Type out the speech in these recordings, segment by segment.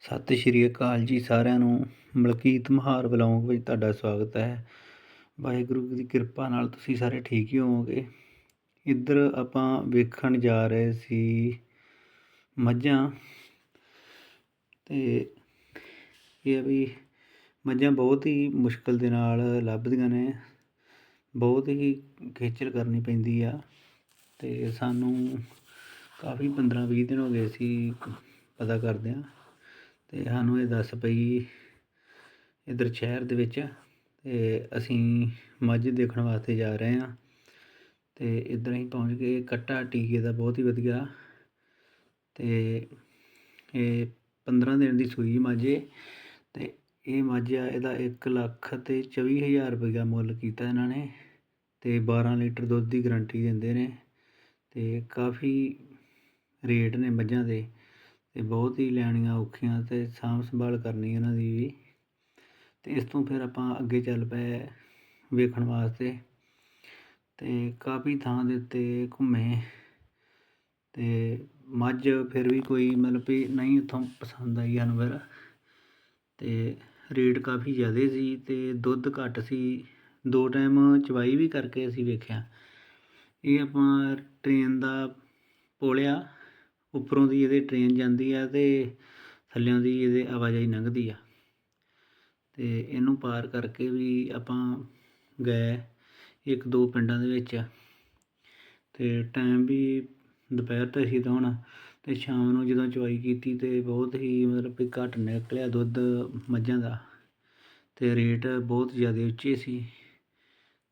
ਸਤਿ ਸ਼੍ਰੀ ਅਕਾਲ ਜੀ ਸਾਰਿਆਂ ਨੂੰ। ਮਲਕੀਤ ਮਹਾਰ ਵਲੌਗ ਵਿੱਚ ਤੁਹਾਡਾ ਸਵਾਗਤ ਹੈ। ਵਾਹਿਗੁਰੂ ਦੀ ਕਿਰਪਾ ਨਾਲ ਤੁਸੀਂ ਸਾਰੇ ਠੀਕ ਹੀ ਹੋਵੋਗੇ। ਇੱਧਰ ਆਪਾਂ ਵੇਖਣ ਜਾ ਰਹੇ ਸੀ ਮੱਝਾਂ। ਤੇ ਇਹ ਵੀ ਮੱਝਾਂ ਬਹੁਤ ਹੀ ਮੁਸ਼ਕਲ ਦੇ ਨਾਲ ਲੱਭਦੀਆਂ ਨੇ। ਬਹੁਤ ਹੀ ਖੇਚਲ ਕਰਨੀ ਪੈਂਦੀ ਆ। ਤੇ ਸਾਨੂੰ ਕਾਫੀ 15 20 ਦਿਨ ਹੋ ਗਏ ਸੀ ਪਤਾ ਕਰਦੇ ਕਰਦਿਆਂ। ਤੇ ਸਾਨੂੰ ਇਹ ਦੱਸ ਪਈ ਇੱਧਰ ਸ਼ਹਿਰ ਦੇ ਵਿੱਚ ਤੇ ਅਸੀਂ ਮੱਝ ਦੇਖਣ ਵਾਸਤੇ ਜਾ ਰਹੇ ਹਾਂ ਤੇ ਇੱਧਰ ਅਸੀਂ ਪਹੁੰਚ ਗਏ ਕੱਟਾ ਟੀਕੇ ਦਾ ਬਹੁਤ ਹੀ ਵਧੀਆ ਤੇ ਇਹ 15 ਦਿਨ ਦੀ ਸੂਈ ਮਾਝੇ ਏ ਤੇ ਇਹ ਮੱਝ ਆ, ਇਹਦਾ 1 ਲੱਖ ਤੇ 24000 ਰੁਪਇਆ ਮੁੱਲ ਕੀਤਾ ਇਹਨਾਂ ਨੇ ਤੇ 12 ਲੀਟਰ ਦੁੱਧ ਦੀ ਗਾਰੰਟੀ ਦਿੰਦੇ ਨੇ ਤੇ ਕਾਫੀ ਰੇਟ ਨੇ ਮੱਝਾਂ ਦੇ ਤੇ ਬਹੁਤ ਹੀ ਲੈਣੀਆਂ ਔਖੀਆਂ ਅਤੇ ਸਾਂਭ ਸੰਭਾਲ ਕਰਨੀ ਇਹਨਾਂ ਦੀ ਵੀ। ਅਤੇ ਇਸ ਤੋਂ ਫਿਰ ਆਪਾਂ ਅੱਗੇ ਚੱਲ ਪਏ ਵੇਖਣ ਵਾਸਤੇ ਅਤੇ ਕਾਫੀ ਥਾਂ ਦੇ ਉੱਤੇ ਘੁੰਮੇ ਅਤੇ ਮੱਝ ਫਿਰ ਵੀ ਕੋਈ ਮਤਲਬ ਵੀ ਨਹੀਂ ਉੱਥੋਂ ਪਸੰਦ ਆਈ ਸਾਨੂੰ ਫਿਰ ਤੇ ਰੇਟ ਕਾਫੀ ਜ਼ਿਆਦਾ ਸੀ ਅਤੇ ਦੁੱਧ ਘੱਟ ਸੀ। ਦੋ ਟਾਈਮ ਚਵਾਈ ਵੀ ਕਰਕੇ ਅਸੀਂ ਵੇਖਿਆ। ਇਹ ਆਪਾਂ ਟ੍ਰੇਨ ਦਾ ਪੋਲਿਆ ਉੱਪਰੋਂ ਦੀ ਇਹਦੇ ਟ੍ਰੇਨ ਜਾਂਦੀ ਆ ਅਤੇ ਥੱਲਿਓਂ ਦੀ ਇਹਦੇ ਆਵਾਜਾਈ ਲੰਘਦੀ ਆ। ਅਤੇ ਇਹਨੂੰ ਪਾਰ ਕਰਕੇ ਵੀ ਆਪਾਂ ਗਏ ਇੱਕ ਦੋ ਪਿੰਡਾਂ ਦੇ ਵਿੱਚ। ਅਤੇ ਟਾਈਮ ਵੀ ਦੁਪਹਿਰ ਦਾ ਸੀ ਤਾਂ ਹੁਣ ਤੇ ਸ਼ਾਮ ਨੂੰ ਜਦੋਂ ਚਵਾਈ ਕੀਤੀ ਤੇ ਬਹੁਤ ਹੀ ਮਤਲਬ ਵੀ ਘੱਟ ਨਿਕਲਿਆ ਦੁੱਧ ਮੱਝਾਂ ਦਾ। ਅਤੇ ਰੇਟ ਬਹੁਤ ਜ਼ਿਆਦਾ ਉੱਚੇ ਸੀ।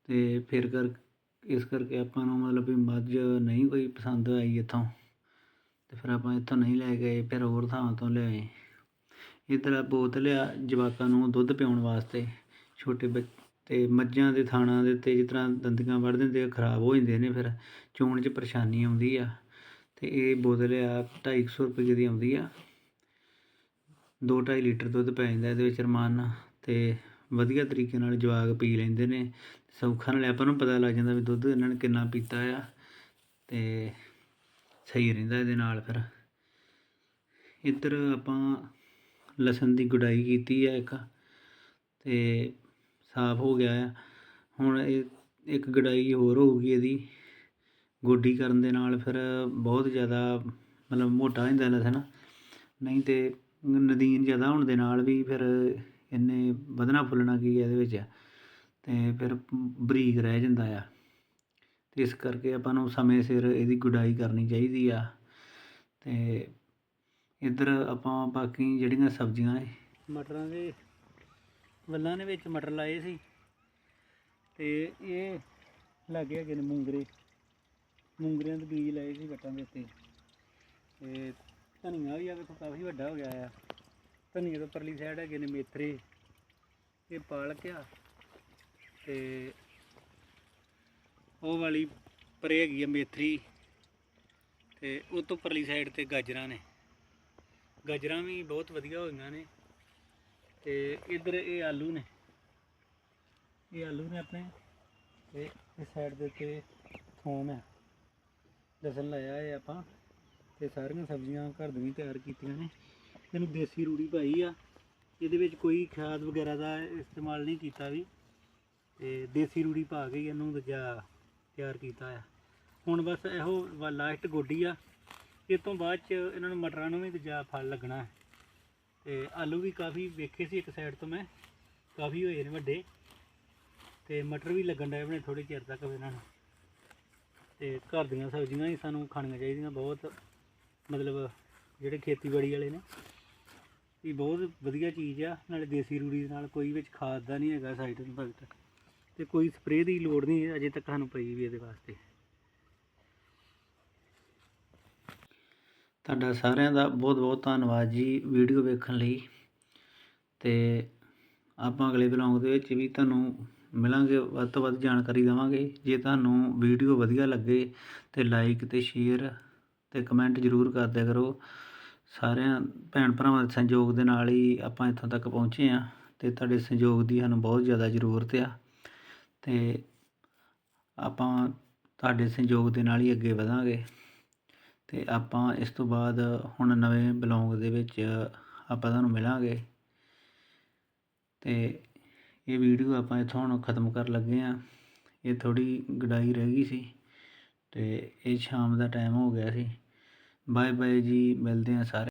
ਅਤੇ ਫਿਰ ਕਰ, ਇਸ ਕਰਕੇ ਆਪਾਂ ਨੂੰ ਮਤਲਬ ਵੀ ਮੱਝ ਨਹੀਂ ਕੋਈ ਪਸੰਦ ਆਈ ਇੱਥੋਂ। ਤੇ ਫਿਰ ਆਪਾਂ ਇੱਥੋਂ ਨਹੀਂ ਲੈ ਗਏ, ਫਿਰ ਹੋਰ ਥਾਂ ਤੋਂ ਲਿਆਏ ਇੱਧਰ ਬੋਤਲ ਆ ਜਵਾਕਾਂ ਨੂੰ ਦੁੱਧ ਪਿਆਉਣ ਵਾਸਤੇ। ਛੋਟੇ ਬੱਚ ਅਤੇ ਮੱਝਾਂ ਦੇ ਥਾਣਾ ਦੇ ਉੱਤੇ ਜਿਸ ਤਰ੍ਹਾਂ ਦੰਦੀਆਂ ਵੱਢ ਦਿੰਦੇ ਆ, ਖਰਾਬ ਹੋ ਜਾਂਦੇ ਨੇ ਫਿਰ। ਚੋਣ 'ਚ ਪਰੇਸ਼ਾਨੀ ਆਉਂਦੀ ਆ। ਅਤੇ ਇਹ ਬੋਤਲ ਆ 250 ਰੁਪਏ ਦੀ ਆਉਂਦੀ ਆ। 2.5 ਲੀਟਰ ਦੁੱਧ ਪੈ ਜਾਂਦਾ, ਇਹਦੇ ਵਿੱਚ ਰਮਾਨ। ਨਾਲ ਤੇ ਵਧੀਆ ਤਰੀਕੇ ਨਾਲ ਜਵਾਕ ਪੀ ਲੈਂਦੇ ਨੇ। ਸੌਖਾ ਨਾਲ ਆਪਾਂ ਨੂੰ ਪਤਾ ਲੱਗ ਜਾਂਦਾ ਵੀ ਦੁੱਧ ਇਹਨਾਂ ਨੇ ਕਿੰਨਾ ਪੀਤਾ ਆ। ਅਤੇ ਸਹੀ ਰਹਿੰਦਾ ਇਹਦੇ ਨਾਲ ਫਿਰ। ਇੱਧਰ ਆਪਾਂ ਲਸਣ ਦੀ ਗੁਡਾਈ ਕੀਤੀ ਆ ਇੱਕ ਤੇ ਸਾਫ਼ ਹੋ ਗਿਆ ਆ। ਹੁਣ ਇਹ ਇੱਕ ਗਡਾਈ ਹੋਰ ਹੋਊਗੀ ਇਹਦੀ ਗੋਡੀ ਕਰਨ ਦੇ ਨਾਲ ਫਿਰ ਬਹੁਤ ਜ਼ਿਆਦਾ ਮਤਲਬ ਮੋਟਾ ਹੋ ਜਾਂਦਾ ਲਸਣ। ਨਹੀਂ ਤੇ ਨਦੀਨ ਜ਼ਿਆਦਾ ਹੋਣ ਦੇ ਨਾਲ ਵੀ ਫਿਰ ਇਹਨੇ ਵਧਣਾ ਫੁੱਲਣਾ ਕੀ ਇਹਦੇ ਵਿੱਚ। ਤੇ ਫਿਰ ਬਰੀਕ ਰਹਿ ਜਾਂਦਾ ਆ। ਇਸ ਕਰਕੇ ਆਪਾਂ ਨੂੰ ਸਮੇਂ ਸਿਰ ਇਹਦੀ ਗੁਡਾਈ ਕਰਨੀ ਚਾਹੀਦੀ ਆ। ਅਤੇ ਇੱਧਰ ਆਪਾਂ ਬਾਕੀ ਜਿਹੜੀਆਂ ਸਬਜ਼ੀਆਂ ਮਟਰਾਂ ਦੇ ਵੱਲਾਂ ਦੇ ਵਿੱਚ ਮਟਰ ਲਾਏ ਸੀ। ਤੇ ਇਹ ਲੱਗੇ ਹੈਗੇ ਨੇ ਮੂੰਗਰੇ। ਮੂੰਗਰਿਆਂ ਦੇ ਬੀਜ ਲਾਏ ਸੀ ਵੱਟਾਂ ਦੇ ਉੱਤੇ। ਤੇ ਧਨੀਆ ਵੀ ਆ ਵੇਖੋ, ਕਾਫੀ ਵੱਡਾ ਹੋ ਗਿਆ ਆ। ਧਨੀਆ ਤੋਂ ਪਰਲੀ ਸਾਈਡ ਹੈਗੇ ਨੇ ਮੇਥਰੇ ਇਹ ਪਾਲਕ ਆ। ਤੇ ਉਹ ਵਾਲੀ ਪਰੇ ਹੈਗੀ ਆ ਮੇਥਰੀ ਤੇ ਉਹ ਤੋਂ ਪਰਲੀ ਸਾਈਡ ਤੇ ਗਾਜਰਾਂ ਨੇ। ਗਾਜਰਾਂ ਵੀ ਬਹੁਤ ਵਧੀਆ ਹੋਈਆਂ ਨੇ ਤੇ ਇੱਧਰ ਇਹ ਆਲੂ ਨੇ। ਇਹ ਆਲੂ ਨੇ ਆਪਣੇ ਤੇ ਇਸ ਸਾਈਡ ਦੇ ਉੱਤੇ ਥੋਮ ਹੈ। ਲਸਣ ਲਾਇਆ ਹੈ ਆਪਾਂ ਤੇ ਸਾਰੀਆਂ ਸਬਜ਼ੀਆਂ ਘਰ ਦੀਆਂ ਹੀ ਤਿਆਰ ਕੀਤੀਆਂ ਨੇ। ਇਹਨੂੰ ਦੇਸੀ ਰੂੜੀ ਪਾਈ ਆ। ਇਹਦੇ ਵਿੱਚ ਕੋਈ ਖਾਦ ਵਗੈਰਾ ਦਾ ਇਸਤੇਮਾਲ ਨਹੀਂ ਕੀਤਾ ਵੀ। ਤੇ ਦੇਸੀ ਰੂੜੀ ਪਾ ਕੇ ਹੀ ਇਹਨੂੰ ਦੂਜਾ ਤਿਆਰ ਕੀਤਾ ਆ। ਹੁਣ ਬਸ ਇਹੋ ਲਾਸਟ ਗੋਡੀ ਆ। ਇਹ ਤੋਂ ਬਾਅਦ ਚ ਇਹਨਾਂ ਨੂੰ ਮਟਰਾਂ ਨੂੰ ਵੀ ਦੂਜਾ ਫਲ ਲੱਗਣਾ ਹੈ। ਤੇ ਆਲੂ ਵੀ ਕਾਫੀ ਵੇਖੇ ਸੀ ਇੱਕ ਸਾਈਡ ਤੋਂ ਮੈਂ। ਕਾਫੀ ਹੋਏ ਨੇ ਵੱਡੇ। ਤੇ ਮਟਰ ਵੀ ਲੱਗਣ ਡਏ ਬਣੇ ਥੋੜੇ ਚਿਰ ਤੱਕ ਇਹਨਾਂ ਨੂੰ। ਤੇ ਘਰ ਦੀਆਂ ਸਬਜ਼ੀਆਂ ਹੀ ਸਾਨੂੰ ਖਾਣੀਆਂ ਚਾਹੀਦੀਆਂ ਬਹੁਤ। ਮਤਲਬ ਜਿਹੜੇ ਖੇਤੀਬਾੜੀ ਵਾਲੇ ਨੇ। ਇਹ ਬਹੁਤ ਵਧੀਆ ਚੀਜ਼ ਆ। ਨਾਲੇ ਦੇਸੀ ਰੂੜੀ ਦੇ ਨਾਲ ਕੋਈ ਵਿੱਚ ਖਾਦ ਦਾ ਨਹੀਂ ਹੈਗਾ ਸਾਈਡ ਇਫੈਕਟ ਤੇ ਕੋਈ ਸਪਰੇਅ ਦੀ ਲੋੜ ਨਹੀਂ ਅਜੇ ਤੱਕ ਸਾਨੂੰ ਪਈ ਵੀ ਇਹਦੇ ਵਾਸਤੇ। ਤੁਹਾਡਾ ਸਾਰਿਆਂ ਦਾ ਬਹੁਤ ਬਹੁਤ ਧੰਨਵਾਦ ਜੀ ਵੀਡੀਓ ਵੇਖਣ ਲਈ। ਤੇ ਆਪਾਂ ਅਗਲੇ ਬਲੌਗ ਦੇ ਵਿੱਚ ਵੀ ਤੁਹਾਨੂੰ ਮਿਲਾਂਗੇ, ਵੱਧ ਤੋਂ ਵੱਧ ਜਾਣਕਾਰੀ ਦੇਵਾਂਗੇ। ਜੇ ਤੁਹਾਨੂੰ ਵੀਡੀਓ ਵਧੀਆ ਲੱਗੇ ਤੇ ਲਾਈਕ ਤੇ ਸ਼ੇਅਰ ਤੇ ਕਮੈਂਟ ਜ਼ਰੂਰ ਕਰਦਿਆ ਕਰੋ। ਸਾਰਿਆਂ, ਭੈਣ ਭਰਾਵਾਂ ਦੇ ਸਹਿਯੋਗ ਦੇ ਨਾਲ ਹੀ ਆਪਾਂ ਇੱਥੋਂ ਤੱਕ ਪਹੁੰਚੇ ਆ ਤੇ ਤੁਹਾਡੇ ਸਹਿਯੋਗ ਦੀ ਸਾਨੂੰ ਬਹੁਤ ਜ਼ਿਆਦਾ ਜ਼ਰੂਰਤ ਆ। ਤੇ ਆਪਾਂ ਤੁਹਾਡੇ ਸਹਿਯੋਗ ਦੇ ਨਾਲ ਹੀ ਅੱਗੇ ਵਧਾਂਗੇ। ਅਤੇ ਆਪਾਂ ਇਸ ਤੋਂ ਬਾਅਦ ਹੁਣ ਨਵੇਂ ਬਲੌਗ ਦੇ ਵਿੱਚ ਆਪਾਂ ਤੁਹਾਨੂੰ ਮਿਲਾਂਗੇ। ਅਤੇ ਇਹ ਵੀਡੀਓ ਆਪਾਂ ਇੱਥੋਂ ਹੁਣ ਖਤਮ ਕਰਨ ਲੱਗੇ ਹਾਂ ਇਹ ਥੋੜ੍ਹੀ ਗਡਾਈ ਰਹਿ ਗਈ ਸੀ ਅਤੇ ਇਹ ਸ਼ਾਮ ਦਾ ਟਾਈਮ ਹੋ ਗਿਆ ਸੀ। ਬਾਏ ਬਾਏ ਜੀ, ਮਿਲਦੇ ਹਾਂ ਸਾਰੇ।